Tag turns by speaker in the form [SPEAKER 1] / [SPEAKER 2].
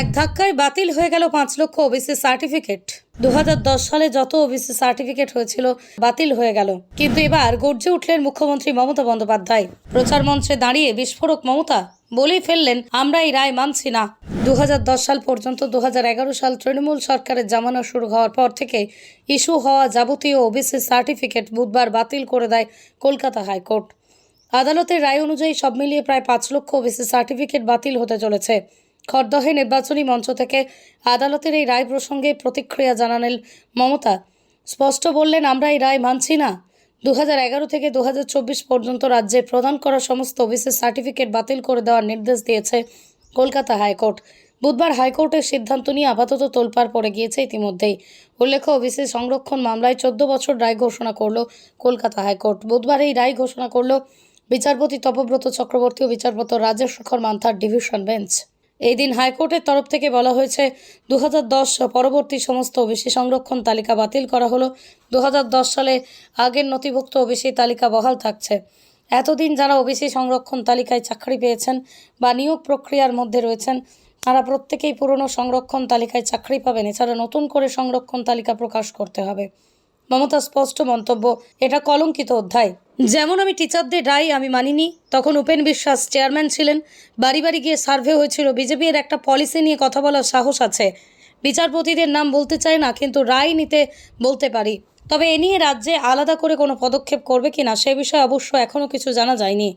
[SPEAKER 1] এক ধাক্কায় বাতিল হয়ে গেল পাঁচ লক্ষ ওবিসি সার্টিফিকেট। দুহাজার দশ সালে যত ওবিসি সার্টিফিকেট হয়েছিল, বাতিল হয়ে গেল। কিন্তু এবার গর্জে উঠলেন মুখ্যমন্ত্রী মমতা বন্দ্যোপাধ্যায়। প্রচার মঞ্চে দাঁড়িয়ে বিস্ফোরক মমতা বলেই ফেললেন, আমরা এই রায় মানছি না। দুহাজার দশ সাল পর্যন্ত দুহাজার এগারো সাল তৃণমূল সরকারের জামানা শুরু হওয়ার পর থেকে ইস্যু হওয়া যাবতীয় ওবিসি সার্টিফিকেট বুধবার বাতিল করে দেয় কলকাতা হাইকোর্ট। আদালতের রায় অনুযায়ী সব মিলিয়ে প্রায় পাঁচ লক্ষ ওবিসি সার্টিফিকেট বাতিল হতে চলেছে। খড়দহে নির্বাচনী মঞ্চ থেকে আদালতের এই রায় প্রসঙ্গে প্রতিক্রিয়া জানালেন মমতা। স্পষ্ট বললেন, আমরা এই রায় মানছি না। দু হাজার এগারো থেকে দু হাজার চব্বিশ পর্যন্ত রাজ্যে প্রদান করা সমস্ত ওবিসি সার্টিফিকেট বাতিল করে দেওয়ার নির্দেশ দিয়েছে কলকাতা হাইকোর্ট। বুধবার হাইকোর্টের সিদ্ধান্ত নিয়ে আপাতত তোলপাড় পড়ে গিয়েছে ইতিমধ্যেই। উল্লেখ্য, ওবিসি সংরক্ষণ মামলায় চোদ্দ বছর রায় ঘোষণা করল কলকাতা হাইকোর্ট। বুধবার এই রায় ঘোষণা করল বিচারপতি তপব্রত চক্রবর্তী ও বিচারপতি রাজেশ শেখর মান্থার ডিভিশন বেঞ্চ। এই দিন হাইকোর্টের তরফ থেকে বলা হয়েছে দু হাজার দশ পরবর্তী সমস্ত ওবিসি সংরক্ষণ তালিকা বাতিল করা হলো। দু হাজার দশ সালে আগের নথিভুক্ত ওবিসি তালিকা বহাল থাকছে। এতদিন যারা ওবিসি সংরক্ষণ তালিকায় চাকরি পেয়েছেন বা নিয়োগ প্রক্রিয়ার মধ্যে রয়েছেন, তারা প্রত্যেকেই পুরনো সংরক্ষণ তালিকায় চাকরি পাবেন। এছাড়া নতুন করে সংরক্ষণ তালিকা প্রকাশ করতে হবে। মমতা স্পষ্ট মন্তব্য, এটা কলঙ্কিত অধ্যায়। যেমন আমি টিচারদের রায় আমি মানিনি, তখন উপেন বিশ্বাস চেয়ারম্যান ছিলেন, বাড়ি বাড়ি গিয়ে সার্ভে হয়েছিল, বিজেপির একটা পলিসি নিয়ে কথা বলার সাহস আছে। বিচারপতিদের নাম বলতে চাই না, কিন্তু রায় নিতে বলতে পারি। তবে এ নিয়ে রাজ্যে আলাদা করে কোনো পদক্ষেপ করবে কিনা, সে বিষয়ে অবশ্য এখনও কিছু জানা যায়নি।